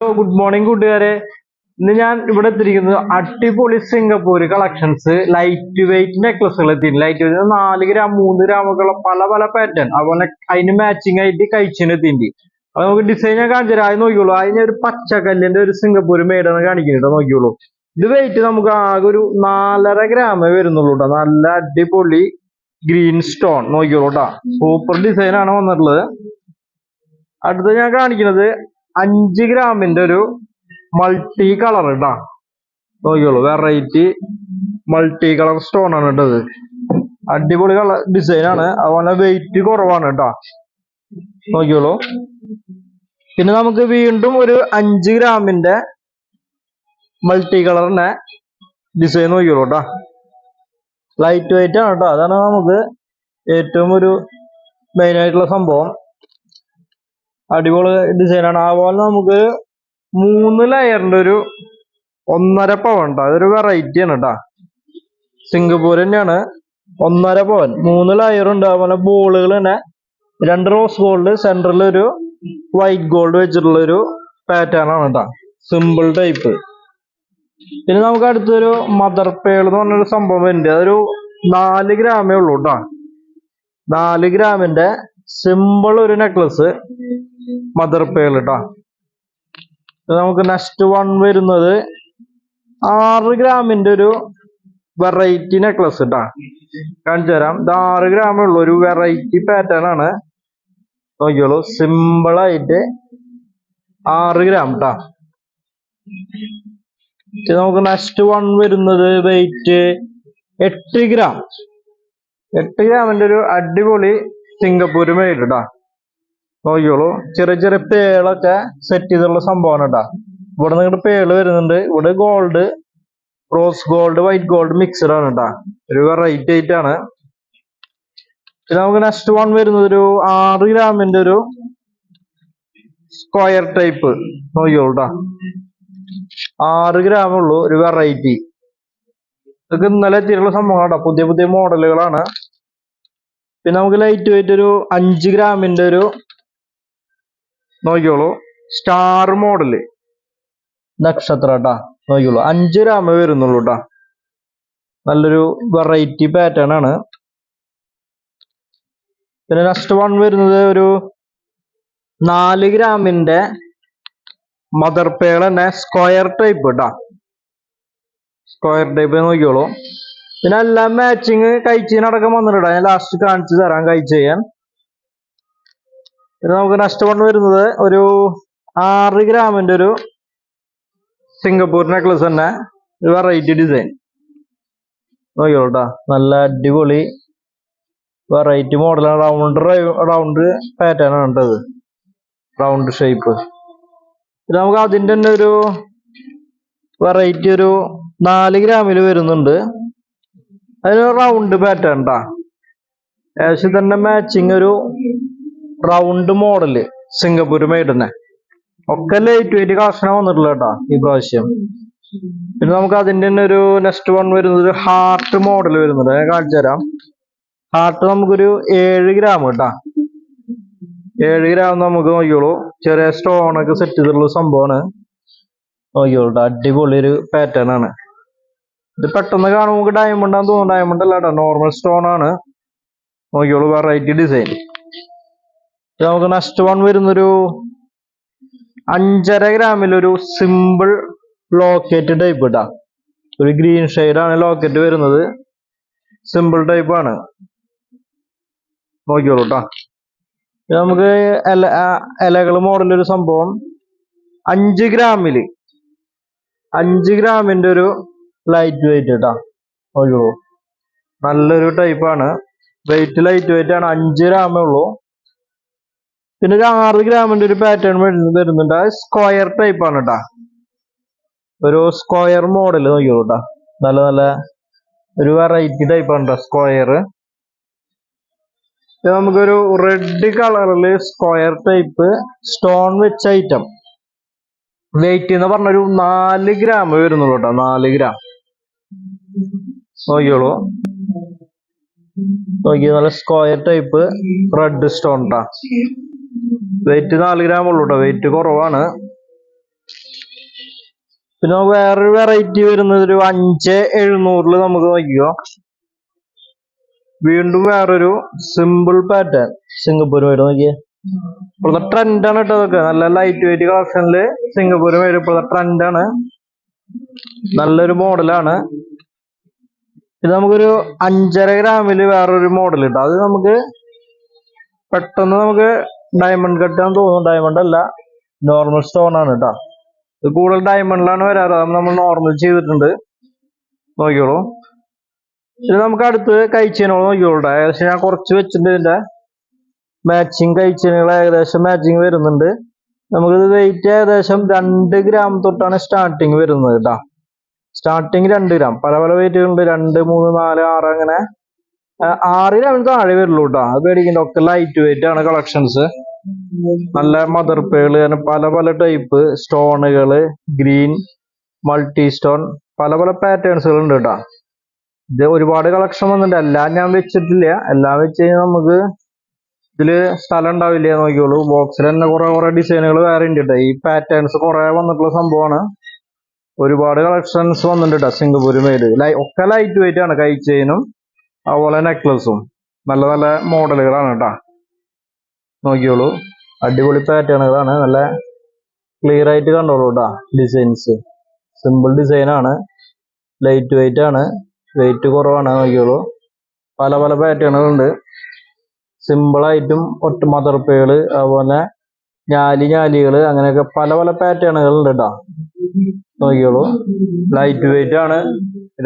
Good morning കൂട്ടുകാരെ. ഇന്ന് ഞാൻ ഇവിടെ എത്തിയിരിക്കുന്നത് അടിപൊളി സിംഗപ്പൂർ കളക്ഷൻസ് ലൈറ്റ് വെയിറ്റ് നെക്ലസുകൾ എത്തിയിരുന്നു ലൈറ്റ് വെയിറ്റ് നാല് ഗ്രാം മൂന്ന് ഗ്രാം ഒക്കെ ഉള്ള പല പല പാറ്റേൺ അതുപോലെ അതിന് മാച്ചിങ് ആയിട്ട് കഴിച്ചിന് എത്തിയിട്ട് അപ്പൊ നമുക്ക് ഡിസൈൻ ഞാൻ കാണിച്ചു ആദ്യം അത് നോക്കിയോളൂ അതിന് ഒരു പച്ചക്കല്ലിന്റെ ഒരു സിംഗപ്പൂർ മേഡാണ് കാണിക്കുന്നുണ്ട് നോക്കിയുള്ളൂ ഇത് വെയിറ്റ് നമുക്ക് ആകെ ഒരു നാലര ഗ്രാമേ വരുന്നുള്ളൂ കേട്ടോ. നല്ല അടിപൊളി ഗ്രീൻ സ്റ്റോൺ നോക്കിയുള്ളൂ കേട്ടോ. സൂപ്പർ ഡിസൈൻ ആണ് വന്നിട്ടുള്ളത്. അടുത്ത ഞാൻ കാണിക്കുന്നത് അഞ്ച് ഗ്രാമിന്റെ ഒരു മൾട്ടി കളർ ഇട്ടാ നോക്കിയോളൂ വെറൈറ്റി മൾട്ടി കളർ സ്റ്റോൺ ആണ് ഇട്ടത് അടിപൊളി കളർ ഡിസൈൻ ആണ്. അതുപോലെ വെയിറ്റ് കുറവാണ് കേട്ടാ. നോക്കിയോളൂ പിന്നെ നമുക്ക് വീണ്ടും ഒരു അഞ്ച് ഗ്രാമിന്റെ മൾട്ടി കളറിന്റെ ഡിസൈൻ നോക്കിയോളൂ കേട്ടാ. ലൈറ്റ് വെയിറ്റ് ആണ് കേട്ടോ. അതാണ് നമുക്ക് ഏറ്റവും ഒരു മെയിൻ ആയിട്ടുള്ള സംഭവം. അടിപൊളി ഡിസൈനാണ് അതുപോലെ നമുക്ക് മൂന്ന് ലെയറിന്റെ ഒരു ഒന്നര പവൻ ഉണ്ടോ അതൊരു വെറൈറ്റി ആണ് കേട്ടാ സിംഗപ്പൂർ തന്നെയാണ് ഒന്നര പവൻ. മൂന്ന് ലെയർ ഉണ്ട്. അതുപോലെ ബോളുകൾ തന്നെ രണ്ട് റോസ് ഗോൾഡ് സെന്ററിൽ ഒരു വൈറ്റ് ഗോൾഡ് വെച്ചിട്ടുള്ള ഒരു പാറ്റേൺ ആണ് കേട്ടാ സിമ്പിൾ ടൈപ്പ് പിന്നെ നമുക്ക് അടുത്തൊരു മദർ പേൾ എന്ന് പറഞ്ഞൊരു സംഭവം ഉണ്ട് അതൊരു നാല് ഗ്രാമേ ഉള്ളൂ കേട്ടാ നാല് ഗ്രാമിന്റെ സിമ്പിൾ ഒരു നെക്ലസ് മദർ പേൾ കേട്ടോ നമുക്ക് നെക്സ്റ്റ് വൺ വരുന്നത് ആറ് ഗ്രാമിന്റെ ഒരു വെറൈറ്റി നെക്ലസ് കേട്ടാ കാണിച്ചു തരാം. ഇത് ആറ് ഗ്രാമേ ഉള്ളൂ ഒരു വെറൈറ്റി പാറ്റേൺ ആണ്. നോക്കിയോളൂ സിമ്പിൾ ആയിട്ട് ആറ് ഗ്രാം കേട്ടാ നമുക്ക് നെക്സ്റ്റ് വൺ വരുന്നത് വെയിറ്റ് എട്ട് ഗ്രാം എട്ട് ഗ്രാമിന്റെ ഒരു അടിപൊളി സിംഗപ്പൂർ കേട്ടാ നോക്കിയോളൂ ചെറിയ ചെറിയ പേളൊക്കെ സെറ്റ് ചെയ്തുള്ള സംഭവമാണ് കേട്ടാ ഇവിടെ നിങ്ങളുടെ പേൾ വരുന്നുണ്ട്. ഇവിടെ gold rose gold white gold mixed ആണ് കേട്ടാ ഒരു വെറൈറ്റി ആയിട്ടാണ് പിന്നെ നമുക്ക് നെക്സ്റ്റ് വൺ വരുന്നത് ഒരു ആറ് ഗ്രാമിന്റെ ഒരു സ്ക്വയർ ടൈപ്പ് നോക്കിയോളൂ കേട്ടോ ആറ് ഗ്രാമേ ഉള്ളൂ ഒരു വെറൈറ്റി ഇതൊക്കെ ഇന്നലെ എത്തിയിട്ടുള്ള സംഭവമാണ് കേട്ടോ പുതിയ പുതിയ മോഡലുകളാണ് പിന്നെ നമുക്ക് ലൈറ്റ് വെയിറ്റ് ഒരു അഞ്ച് ഗ്രാമിന്റെ ഒരു നോക്കിയോളൂ സ്റ്റാർ മോഡൽ നക്ഷത്ര കേട്ടാ നോക്കിയോളൂ അഞ്ച് രാമ വരുന്നുള്ളൂ കേട്ടാ നല്ലൊരു വെറൈറ്റി പാറ്റേൺ ആണ്. പിന്നെ നെക്സ്റ്റ് വൺ വരുന്നത് ഒരു നാല് ഗ്രാമിന്റെ മദർ പേൾ തന്നെ സ്ക്വയർ ടൈപ്പ് കേട്ടാ സ്ക്വയർ ടൈപ്പ് നോക്കിയോളൂ പിന്നെ എല്ലാം മാച്ചിങ് കഴിച്ചതിനടക്കം വന്നിട്ടാ ഞാൻ ലാസ്റ്റ് കാണിച്ചു തരാം കഴിച്ച് ചെയ്യാൻ പിന്നെ നമുക്ക് നെക്സ്റ്റ് വൺ വരുന്നത് ഒരു ആറ് ഗ്രാമിന്റെ ഒരു സിംഗപ്പൂർ നെക്ലസ് തന്നെ. ഒരു വെറൈറ്റി ഡിസൈൻ നോക്കിയോട്ടാ നല്ല അടിപൊളി വെറൈറ്റി മോഡലാണ് റൗണ്ട് റൗണ്ട് പാറ്റേൺ ആണ് കേട്ടത് റൗണ്ട് ഷേപ്പ് ഇത് നമുക്ക് അതിന്റെ തന്നെ ഒരു വെറൈറ്റി ഒരു നാല് ഗ്രാമിൽ വരുന്നുണ്ട്. അതിന് റൗണ്ട് പാറ്റേൺ ഉണ്ടാ ഏകദേശം തന്നെ മാച്ചിങ് ഒരു റൗണ്ട് മോഡൽ സിംഗപ്പൂർ മെയ്ഡ് തന്നെ ഒക്കെ ലൈറ്റ് വെയിറ്റ് കാശന വന്നിട്ടുള്ള കേട്ടാ ഈ പ്രാവശ്യം. പിന്നെ നമുക്ക് അതിന്റെ തന്നെ ഒരു നെക്സ്റ്റ് വൺ വരുന്നത് ഹാർട്ട് മോഡൽ വരുന്നുണ്ട് ഞാൻ കാണിച്ചു തരാം. ഹാർട്ട് നമുക്കൊരു ഏഴ് ഗ്രാം കേട്ടാ. ഏഴ് ഗ്രാം നമുക്ക് നോക്കിയോളൂ ചെറിയ സ്റ്റോൺ ഒക്കെ സെറ്റ് ചെയ്തിട്ടുള്ള സംഭവമാണ്. നോക്കിയോളൂ. അടിപൊളി ഒരു പാറ്റേൺ ആണ്. ഇത് പെട്ടെന്ന് കാണുമ്പോൾ ഡയമണ്ട് ആണെന്ന് തോന്നുന്നു. ഡയമണ്ട് അല്ല നോർമൽ സ്റ്റോൺ ആണ്. നോക്കിയോളൂ വെറൈറ്റി ഡിസൈൻ നമുക്ക് നെക്സ്റ്റ് വൺ വരുന്നൊരു അഞ്ചര ഗ്രാമിലൊരു സിമ്പിൾ ലോക്കറ്റ് ടൈപ്പ് ഇട്ടാ ഒരു ഗ്രീൻ ആണ് ലോക്കറ്റ് വരുന്നത്. സിമ്പിൾ ടൈപ്പ് ആണ്. നോക്കിയോളൂ കേട്ടോ നമുക്ക് ഇല ഇലകൾ മോഡൽ ഒരു സംഭവം. അഞ്ച് ഗ്രാമിൽ അഞ്ച് ഗ്രാമിന്റെ ഒരു ലൈറ്റ് വെയിറ്റ് ഇട്ടാ നോക്കിയോളൂ നല്ലൊരു ടൈപ്പാണ് വെയിറ്റ് ലൈറ്റ് വെയിറ്റ് ആണ്. അഞ്ച് ഗ്രാമേ ഉള്ളൂ. പിന്നെ ഒരു ആറ് ഗ്രാമിന്റെ ഒരു പാറ്റേൺ വരുന്നുണ്ട്. അത് സ്ക്വയർ ടൈപ്പ് ആണ് കേട്ടാ ഒരു സ്ക്വയർ മോഡൽ നോക്കിയോ കേട്ടാ നല്ല നല്ല ഒരു വെറൈറ്റി ടൈപ്പ് ആണ് സ്ക്വയർ നമുക്കൊരു റെഡ് കളറിൽ സ്ക്വയർ ടൈപ്പ് സ്റ്റോൺ വെച്ച ഐറ്റം വെയിറ്റ് എന്ന് പറഞ്ഞൊരു നാല് ഗ്രാം വരുന്നുള്ളൂ കേട്ടോ നാല് ഗ്രാം നോക്കിയോളൂ നോക്കിയ നല്ല സ്ക്വയർ ടൈപ്പ് റെഡ് സ്റ്റോൺ ട്ടാ. വെയിറ്റ് നാല് ഗ്രാം ഉള്ളൂ കേട്ടോ വെയിറ്റ് കുറവാണ്. പിന്നെ വേറൊരു വെറൈറ്റി വരുന്നത് ഒരു അഞ്ച് എഴുന്നൂറിൽ നമുക്ക് നോക്കിക്കോ. വീണ്ടും വേറൊരു സിമ്പിൾ പാറ്റേൺ സിംഗപ്പൂർ വരും നോക്കിയേ. ഇപ്പോഴത്തെ ട്രെൻഡാണ് കേട്ടോ അതൊക്കെ നല്ല ലൈറ്റ് വെയിറ്റ് കളക്ഷനിൽ സിംഗപ്പൂർ വരും. ഇപ്പോഴത്തെ ട്രെൻഡാണ് നല്ലൊരു മോഡലാണ് ഇത് നമുക്കൊരു അഞ്ചര ഗ്രാമിൽ വേറൊരു മോഡൽ കിട്ടും അത് നമുക്ക് പെട്ടെന്ന് നമുക്ക് ഡയമണ്ട് കട്ടാന്ന് തോന്നും ഡയമണ്ട് അല്ല. നോർമൽ സ്റ്റോൺ ആണ് കേട്ടോ ഇത് കൂടുതൽ ഡയമണ്ടിലാണ് വരാറ്. നമ്മൾ നോർമൽ ചെയ്തിട്ടുണ്ട്. നോക്കിയോളൂ ഇത് നമുക്ക് അടുത്ത് കഴിച്ചതിനോട് നോക്കിയോളൂ. ഏകദേശം ഞാൻ കുറച്ച് വെച്ചിട്ടുണ്ട് ഇതിന്റെ മാച്ചിങ് കഴിച്ചതിനുകൾ ഏകദേശം മാച്ചിങ് വരുന്നുണ്ട്. നമുക്കിത് വെയിറ്റ് ഏകദേശം രണ്ട് ഗ്രാം തൊട്ടാണ് സ്റ്റാർട്ടിങ് വരുന്നത് കേട്ടോ സ്റ്റാർട്ടിങ് രണ്ട് ഗ്രാം പല പല വെയിറ്റുകളുണ്ട് രണ്ട് മൂന്ന് നാല് ആറ് അങ്ങനെ ആറ് ഗ്രാമിന് താഴെ വരുള്ളൂ കേട്ടോ അത് പേടിക്കണ്ട ഒക്കെ ലൈറ്റ് വെയിറ്റ് ആണ് കളക്ഷൻസ് നല്ല മദർ പേൾ അങ്ങനെ പല പല ടൈപ്പ് സ്റ്റോണുകൾ ഗ്രീൻ മൾട്ടി സ്റ്റോൺ പല പല പാറ്റേൺസുകൾ ഉണ്ട് കേട്ടോ ഇത് ഒരുപാട് കളക്ഷൻ വന്നിട്ടുണ്ട്. എല്ലാം ഞാൻ വെച്ചിട്ടില്ല. എല്ലാം വെച്ച് കഴിഞ്ഞാൽ നമുക്ക് ഇതിൽ സ്ഥലം ഉണ്ടാവില്ല നോക്കിയോളൂ ബോക്സിൽ തന്നെ കുറെ കുറെ ഡിസൈനുകൾ വേറെ ഉണ്ട് കേട്ടോ ഈ പാറ്റേൺസ് കുറെ വന്നിട്ടുള്ള സംഭവമാണ്. ഒരുപാട് കളക്ഷൻസ് വന്നിട്ടുണ്ട് കേട്ടോ സിംഗപ്പൂർ മേൽ ഒക്കെ ലൈറ്റ് വെയിറ്റ് ആണ് കൈ ചെയിനും അതുപോലെ നെക്ലസും നല്ല നല്ല മോഡലുകളാണ് കേട്ടോ. നോക്കിയോളൂ. അടിപൊളി പാറ്റേണുകളാണ്. നല്ല ക്ലിയർ ആയിട്ട് കണ്ടോളൂ കേട്ടോ ഡിസൈൻസ് സിമ്പിൾ ഡിസൈനാണ് ലൈറ്റ് വെയിറ്റ് ആണ്. വെയിറ്റ് കുറവാണ് നോക്കിയോളൂ. പല പല പാറ്റേണുകളുണ്ട്. സിമ്പിൾ ആയിട്ടും ഒറ്റ പേൾ അതുപോലെ ഞാലി ഞാലികൾ അങ്ങനെയൊക്കെ പല പല പാറ്റേണുകളുണ്ട് കേട്ടോ. നോക്കിയോളൂ. ലൈറ്റ് വെയിറ്റ് ആണ്.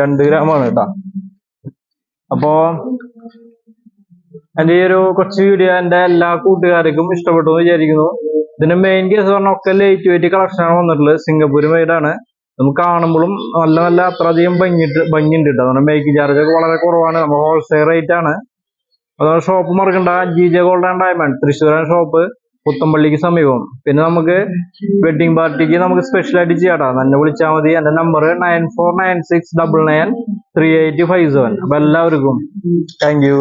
രണ്ട് ഗ്രാം ആണ് കേട്ടോ. അപ്പോ എന്റെ ഈ ഒരു കുറച്ച് വീഡിയോ എന്റെ എല്ലാ കൂട്ടുകാർക്കും ഇഷ്ടപ്പെട്ടു എന്ന് വിചാരിക്കുന്നു. ഇതിന്റെ മെയിൻ കേസ് പറഞ്ഞാൽ ഒക്കെ ലൈറ്റ് വെയിറ്റ് കളക്ഷൻ ആണ് വന്നിട്ടുള്ളത്. സിംഗപ്പൂർ മെയ്ഡ് ആണ്. നമുക്ക് കാണുമ്പോഴും നല്ല നല്ല അത്രയധികം ഭംഗിട്ട് ഭംഗിയുണ്ട് കേട്ടോ അതുകൊണ്ട് മേക്കിംഗ് ചാർജ് ഒക്കെ വളരെ കുറവാണ്. നമ്മൾ ഹോൾസെയിൽ റേറ്റ് ആണ്. അതുകൊണ്ട് ഷോപ്പ് മറക്കണ്ട. G J gold and diamond തൃശ്ശൂരാണ് ഷോപ്പ് പുത്തമ്പള്ളിക്ക് സമീപം. പിന്നെ നമുക്ക് വെഡിങ് പാർട്ടിക്ക് നമുക്ക് സ്പെഷ്യൽ ആയിട്ട് ചെയ്യാട്ടോ. എന്നെ വിളിച്ചാൽ മതി. എന്റെ number nine four nine six double nine three eight five seven അപ്പൊ എല്ലാവർക്കും. Thank you